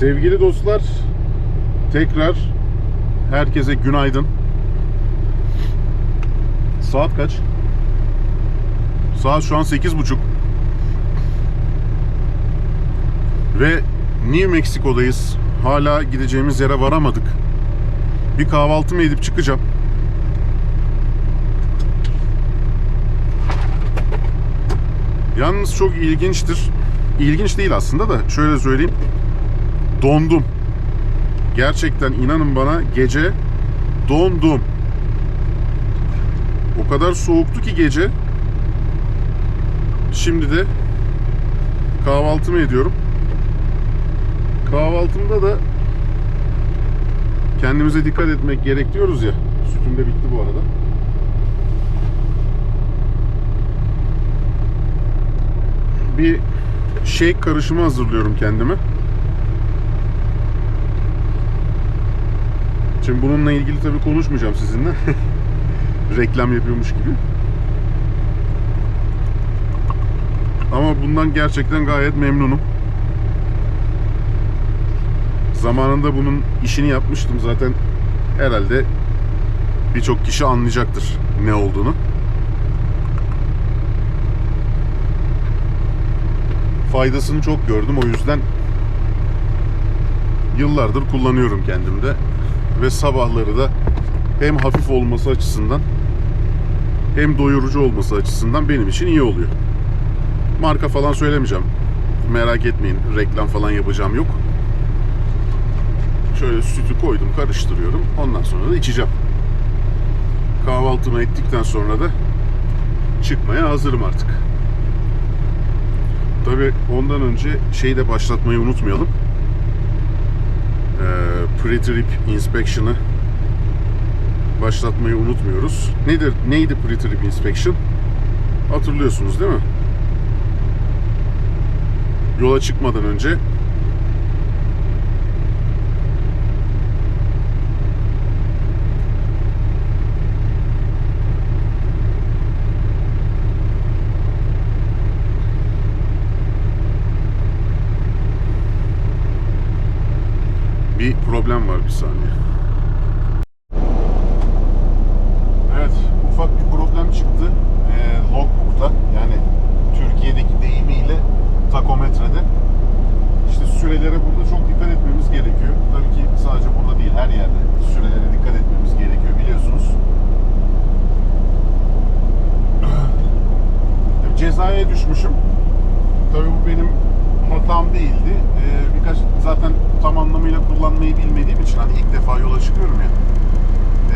Sevgili dostlar, tekrar herkese günaydın. Saat kaç? Saat şu an 8.30. Ve New Mexico'dayız. Hala gideceğimiz yere varamadık. Bir kahvaltımı edip çıkacağım. Yalnız çok ilginçtir. İlginç değil aslında da şöyle söyleyeyim. Dondum. Gerçekten inanın bana gece dondum. O kadar soğuktu ki gece. Şimdi de kahvaltımı ediyorum. Kahvaltımda da kendimize dikkat etmek gerek diyoruz ya. Sütüm de bitti bu arada. Bir shake karışımı hazırlıyorum kendime. Şimdi bununla ilgili tabii konuşmayacağım sizinle. Reklam yapıyormuş gibi. Ama bundan gerçekten gayet memnunum. Zamanında bunun işini yapmıştım zaten herhalde birçok kişi anlayacaktır ne olduğunu. Faydasını çok gördüm o yüzden yıllardır kullanıyorum kendimde ve sabahları da hem hafif olması açısından hem doyurucu olması açısından benim için iyi oluyor. Marka falan söylemeyeceğim. Merak etmeyin reklam falan yapacağım yok. Şöyle sütü koydum karıştırıyorum. Ondan sonra da içeceğim. Kahvaltımı ettikten sonra da çıkmaya hazırım artık. Tabi ondan önce şeyi de başlatmayı unutmayalım. Ee, Pre-Trip Inspection'ı başlatmayı unutmuyoruz. Nedir? Neydi Pre-Trip Inspection? Hatırlıyorsunuz değil mi? Yola çıkmadan önce bir problem var bir saniye. Evet, ufak bir problem çıktı. Ee, logbook'ta yani Türkiye'deki deyimiyle takometrede. İşte sürelere burada çok dikkat etmemiz gerekiyor. Tabii ki sadece burada değil, her yerde sürelere dikkat etmemiz gerekiyor biliyorsunuz. Cezaya düşmüşüm. Tabii bu benim hatam değildi. Ee, birkaç zaten tam anlamıyla kullanmayı bilmediğim için hani ilk defa yola çıkıyorum ya.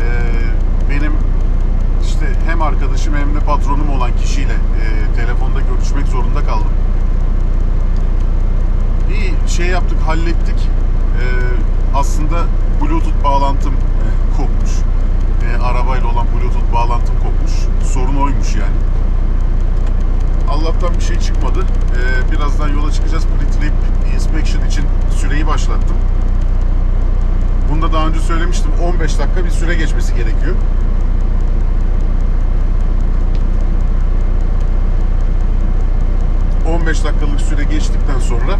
Ee, benim işte hem arkadaşım hem de patronum olan kişiyle e, telefonda görüşmek zorunda kaldım. İyi şey yaptık, hallettik. Ee, aslında Bluetooth bağlantım e, kopmuş. E, arabayla olan Bluetooth bağlantım kopmuş. Sorun oymuş yani. Allah'tan bir şey çıkmadı. Ee, birazdan yola çıkacağız. Pre-trip inspection için süreyi başlattım. Bunu da daha önce söylemiştim. 15 dakika bir süre geçmesi gerekiyor. ...15 dakikalık süre geçtikten sonra...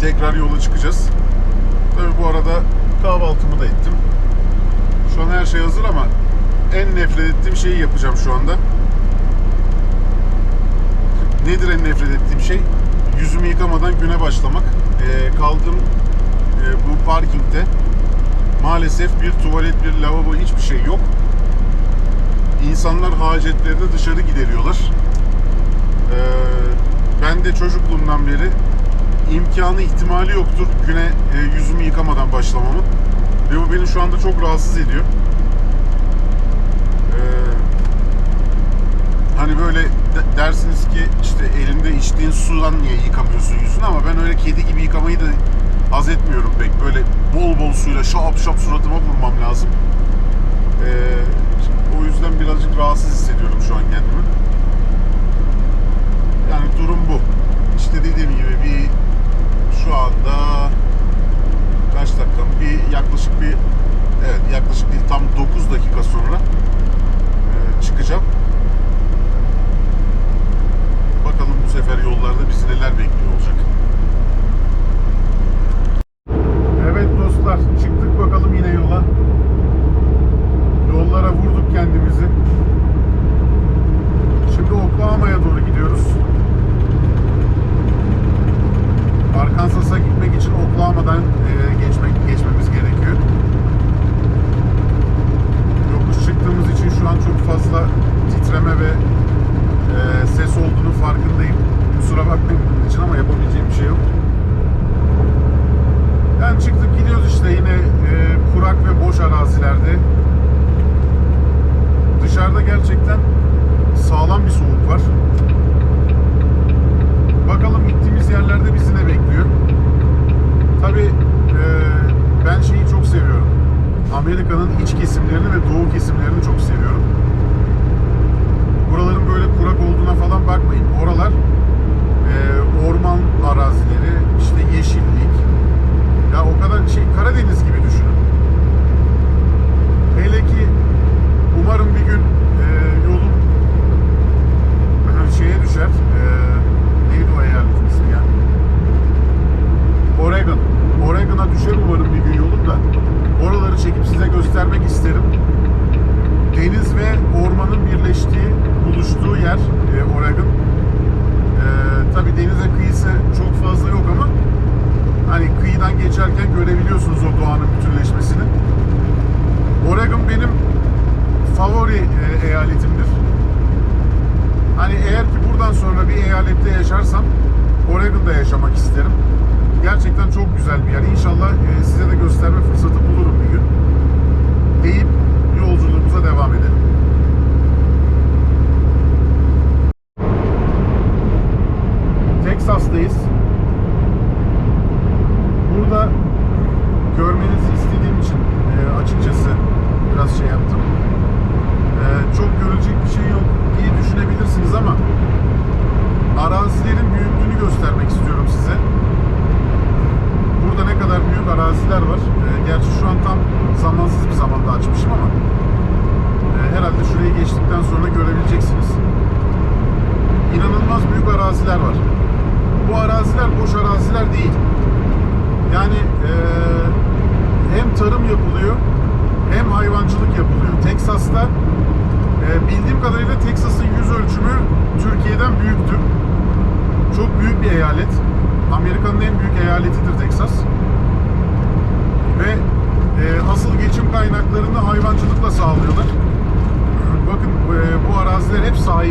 ...tekrar yola çıkacağız. Tabi bu arada kahvaltımı da ettim. Şu an her şey hazır ama... ...en nefret ettiğim şeyi yapacağım şu anda. Nedir en nefret ettiğim şey? Yüzümü yıkamadan güne başlamak. Ee, kaldığım e, bu parkingde maalesef bir tuvalet, bir lavabo hiçbir şey yok. İnsanlar hacetlerini dışarı gideriyorlar. Ee, ben de çocukluğumdan beri imkanı ihtimali yoktur güne e, yüzümü yıkamadan başlamamın. Ve bu beni şu anda çok rahatsız ediyor. Ee, hani böyle de- dersiniz ki işte elinde içtiğin sudan niye yıkamıyorsun yüzünü ama ben öyle kedi gibi yıkamayı da haz etmiyorum pek. Böyle bol bol suyla şap şap suratıma vurmam lazım. Ee, o yüzden birazcık rahatsız hissediyorum şu an kendimi. Yani durum bu. İşte dediğim gibi bir şu anda kaç dakika bir yaklaşık bir evet yaklaşık değil tam 9 dakika sonra e, çıkacağım. Bakalım bu sefer yollarda bizi neler bekliyor olacak.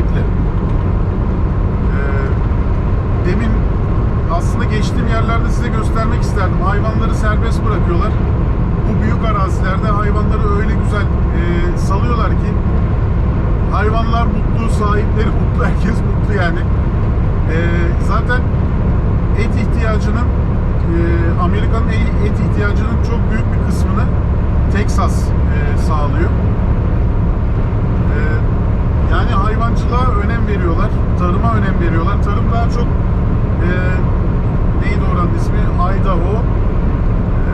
Hep sahipli. E, demin aslında geçtiğim yerlerde size göstermek isterdim. Hayvanları serbest bırakıyorlar. Bu büyük arazilerde hayvanları öyle güzel e, salıyorlar ki hayvanlar mutlu, sahipleri mutlu, herkes mutlu yani. E, zaten et ihtiyacının e, Amerika'nın et ihtiyacının çok büyük bir kısmını Texas e, sağlıyor. Yani hayvancılığa önem veriyorlar, tarıma önem veriyorlar. Tarım daha çok e, neydi oranın ismi? Idaho. E,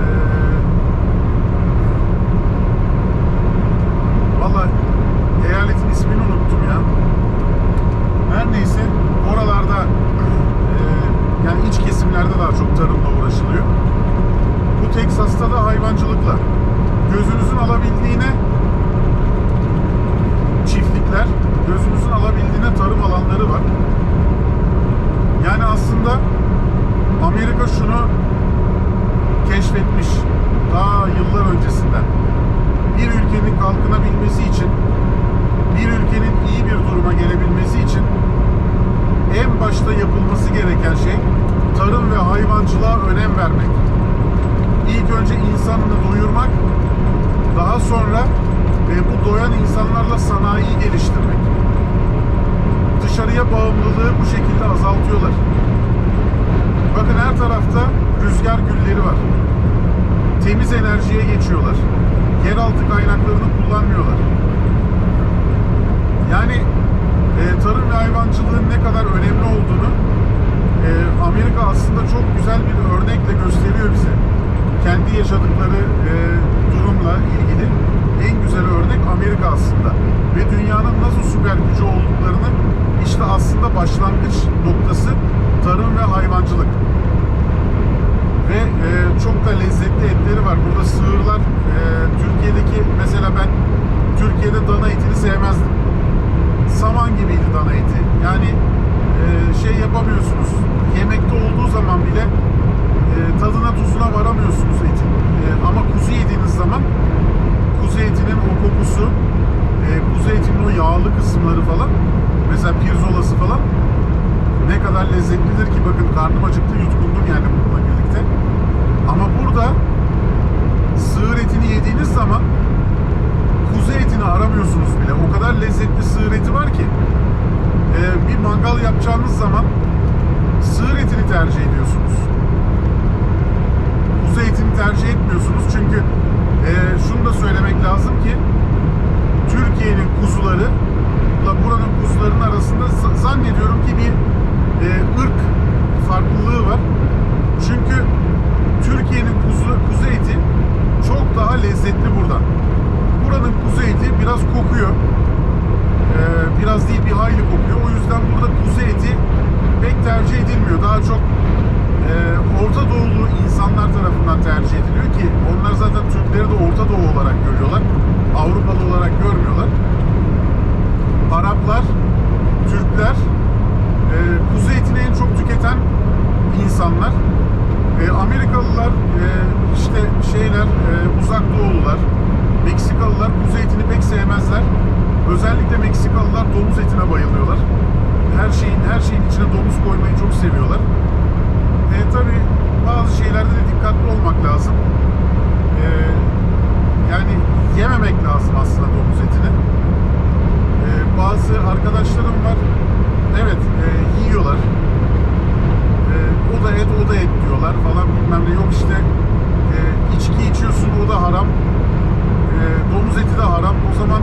Valla eyaletin ismini unuttum ya. Her neyse oralarda e, yani iç kesimlerde daha çok tarımla uğraşılıyor. Bu Teksas'ta da hayvancılıkla. Gözünüzün alabildiğine çiftlikler, gözünüzün alabildiğine tarım alanları var. Yani aslında Amerika şunu keşfetmiş daha yıllar öncesinden. Bir ülkenin kalkınabilmesi için, bir ülkenin iyi bir duruma gelebilmesi için en başta yapılması gereken şey tarım ve hayvancılığa önem vermek. İlk önce insanını doyurmak, daha sonra e, bu doyan insanlarla sanayiyi geliştirmek. Dışarıya bağımlılığı bu şekilde azaltıyorlar. Bakın her tarafta rüzgar gülleri var. Temiz enerjiye geçiyorlar. Yeraltı kaynaklarını kullanmıyorlar. Yani e, tarım ve hayvancılığın ne kadar önemli olduğunu Amerika aslında çok güzel bir örnekle gösteriyor bize. Kendi yaşadıkları e, durumla ilgili en güzel örnek Amerika aslında. Ve dünyanın nasıl süper gücü olduklarını işte aslında başlangıç noktası tarım ve hayvancılık. Ve e, çok da lezzetli etleri var. Burada sığırlar e, Türkiye'deki mesela ben Türkiye'de dana etini sevmezdim. Saman gibiydi dana eti. Yani şey yapamıyorsunuz. Yemekte olduğu zaman bile e, tadına tuzuna varamıyorsunuz etin. E, ama kuzu yediğiniz zaman kuzu etinin o kokusu, e, kuzu etinin o yağlı kısımları falan, mesela pirzolası falan ne kadar lezzetlidir ki bakın karnım acıktı yutkundum yani bununla birlikte. Ama burada sığır etini yediğiniz zaman kuzu etini aramıyorsunuz bile. O kadar lezzetli sığır eti var ki e, bir mangal yapacağınız zaman sığır etini tercih ediyorsunuz. Kuzu etini tercih etmiyorsunuz çünkü e, şunu da söylemek lazım ki Türkiye'nin kuzuları ile buranın kuzularının arasında zannediyorum ki bir e, ırk farklılığı var. Çünkü Türkiye'nin kuzu, kuzu eti çok daha lezzetli buradan. Buranın kuzu eti biraz kokuyor. Ee, biraz değil bir hayli kokuyor. O yüzden burada kuzu eti pek tercih edilmiyor. Daha çok e, Orta Doğulu insanlar tarafından tercih ediliyor ki onlar zaten Türkleri de Orta Doğu olarak görüyorlar. Avrupalı olarak görmüyorlar. Araplar, Türkler e, kuzu etini en çok tüketen insanlar. E, Amerikalılar, e, işte şeyler, e, uzak doğulular, Meksikalılar kuzu etini pek sevmezler. Özellikle Almanlar domuz etine bayılıyorlar. Her şeyin her şeyin içine domuz koymayı çok seviyorlar. E, tabii bazı şeylerde de dikkatli olmak lazım. E, yani yememek lazım aslında domuz etini. E, bazı arkadaşlarım var. Evet e, yiyorlar. E, o da et o da et diyorlar ne. Yok işte e, içki içiyorsun o da haram. E, domuz eti de haram. O zaman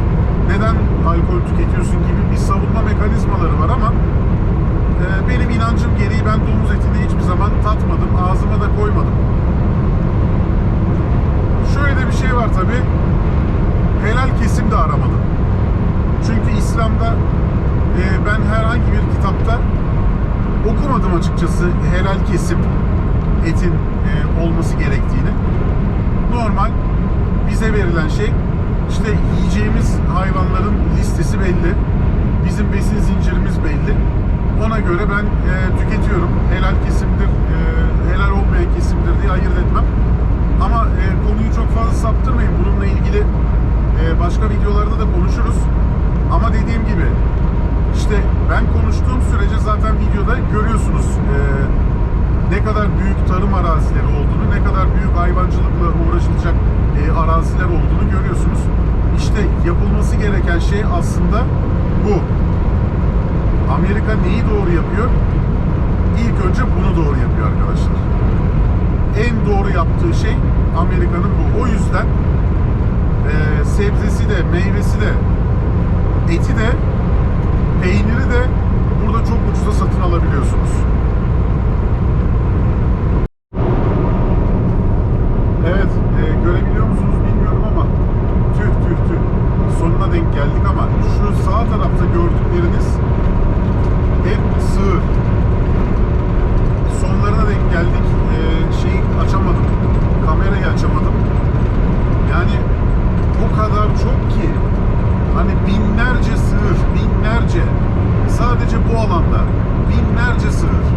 neden alkol tüketiyorsun gibi bir savunma mekanizmaları var ama e, benim inancım gereği ben domuz etini hiçbir zaman tatmadım. Ağzıma da koymadım. Şöyle de bir şey var tabi. Helal kesim de aramadım. Çünkü İslam'da e, ben herhangi bir kitapta okumadım açıkçası helal kesim etin e, olması gerektiğini. Normal bize verilen şey işte yiyeceğimiz hayvanların listesi belli. Bizim besin zincirimiz belli. Ona göre ben e, tüketiyorum. Helal kesimdir, e, helal olmayan kesimdir diye ayırt etmem. Ama e, konuyu çok fazla saptırmayın. Bununla ilgili e, başka videolarda da konuşuruz. Ama dediğim gibi işte ben konuştuğum sürece zaten videoda görüyorsunuz e, ne kadar büyük tarım arazileri olduğunu, ne kadar büyük hayvancılıkla uğraşılacak e, araziler olduğunu görüyorsunuz. İşte yapılması gereken şey aslında bu. Amerika neyi doğru yapıyor? İlk önce bunu doğru yapıyor arkadaşlar. En doğru yaptığı şey Amerika'nın bu. O yüzden e, sebzesi de, meyvesi de, eti de, peyniri de burada çok ucuza satın alabiliyorsunuz. Evet, e, görebiliyor musunuz bilmiyorum ama tüh tüh tüh. Sonuna denk geldik ama şu sağ tarafta gördükleriniz hep sığır. Sonlarına denk geldik. E, şeyi açamadım. Kamerayı açamadım. Yani o kadar çok ki hani binlerce sığır, binlerce sadece bu alanda binlerce sığır.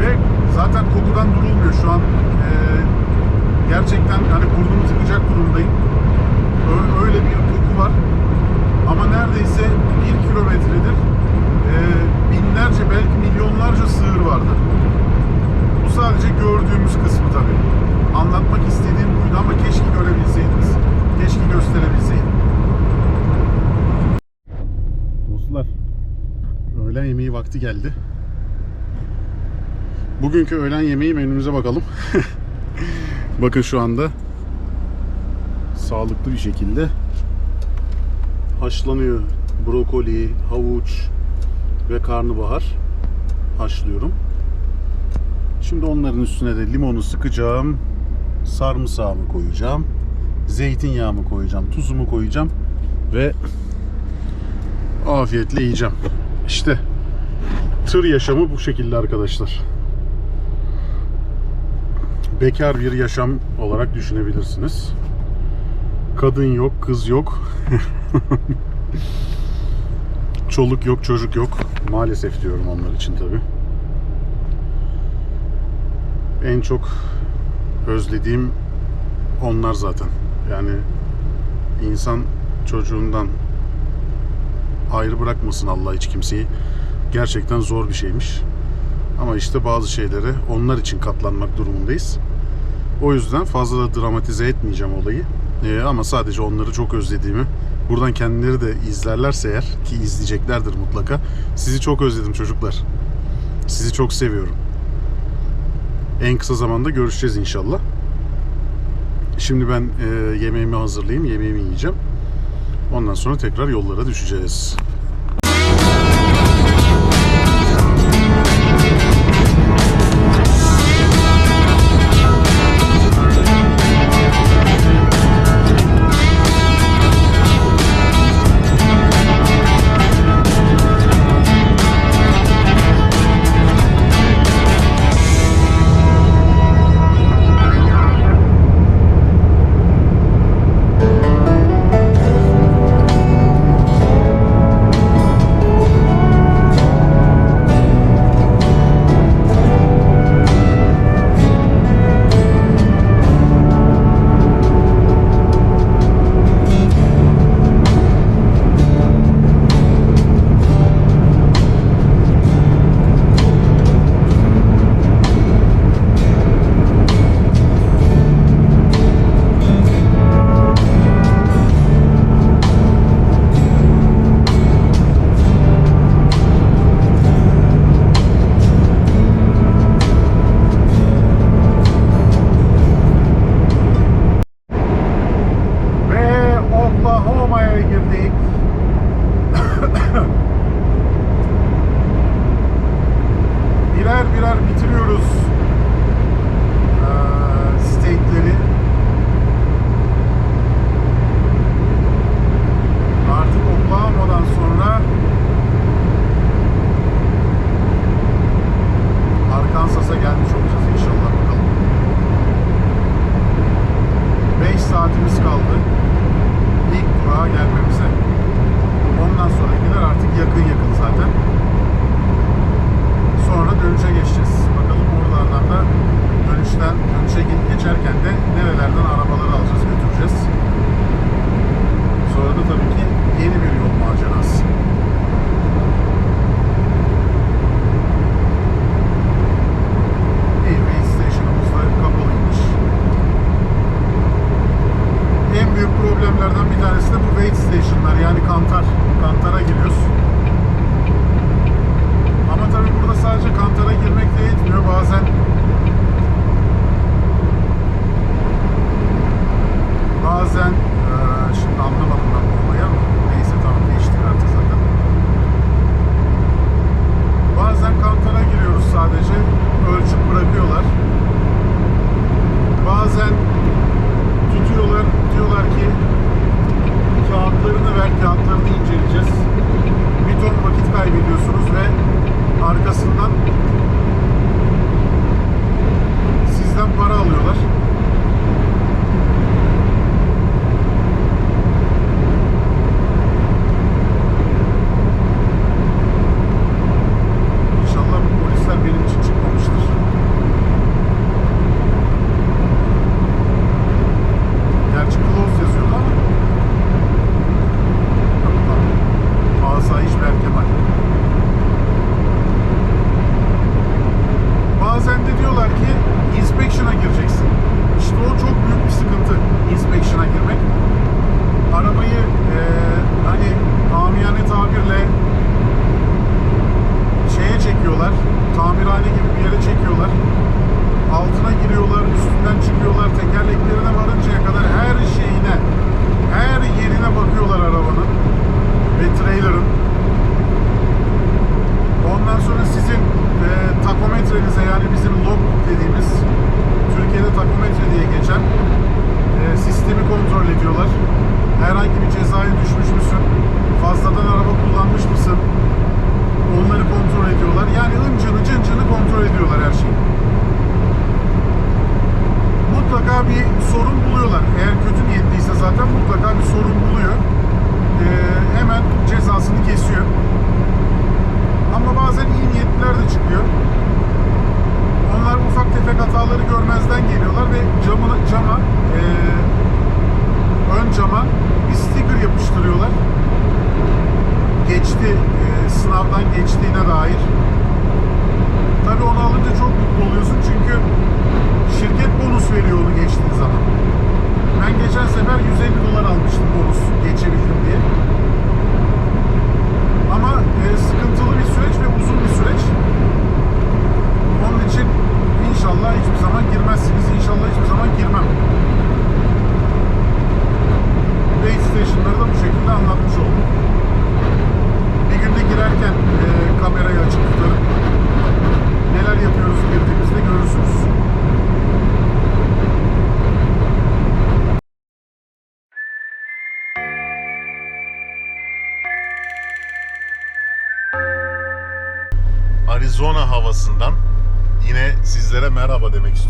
Ve zaten kokudan durulmuyor şu an. e, hani burnumu tıkacak durumdayım. Öyle bir koku var. Ama neredeyse bir kilometredir e, binlerce belki milyonlarca sığır vardır. Bu sadece gördüğümüz kısmı tabii. Anlatmak istediğim buydu ama keşke görebilseydiniz. Keşke gösterebilseydim. Dostlar, öğlen yemeği vakti geldi. Bugünkü öğlen yemeği menümüze bakalım. Bakın şu anda sağlıklı bir şekilde haşlanıyor. Brokoli, havuç ve karnabahar haşlıyorum. Şimdi onların üstüne de limonu sıkacağım. Sarımsağımı koyacağım. Zeytinyağımı koyacağım. Tuzumu koyacağım. Ve afiyetle yiyeceğim. İşte tır yaşamı bu şekilde arkadaşlar. Bekar bir yaşam olarak düşünebilirsiniz. Kadın yok, kız yok. Çoluk yok, çocuk yok. Maalesef diyorum onlar için tabi. En çok özlediğim onlar zaten. Yani insan çocuğundan ayrı bırakmasın Allah hiç kimseyi. Gerçekten zor bir şeymiş. Ama işte bazı şeylere onlar için katlanmak durumundayız. O yüzden fazla da dramatize etmeyeceğim olayı. Ee, ama sadece onları çok özlediğimi, buradan kendileri de izlerlerse eğer ki izleyeceklerdir mutlaka. Sizi çok özledim çocuklar. Sizi çok seviyorum. En kısa zamanda görüşeceğiz inşallah. Şimdi ben e, yemeğimi hazırlayayım, yemeğimi yiyeceğim. Ondan sonra tekrar yollara düşeceğiz.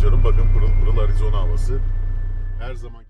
İstiyorum. Bakın pırıl pırıl Arizona havası. Her zaman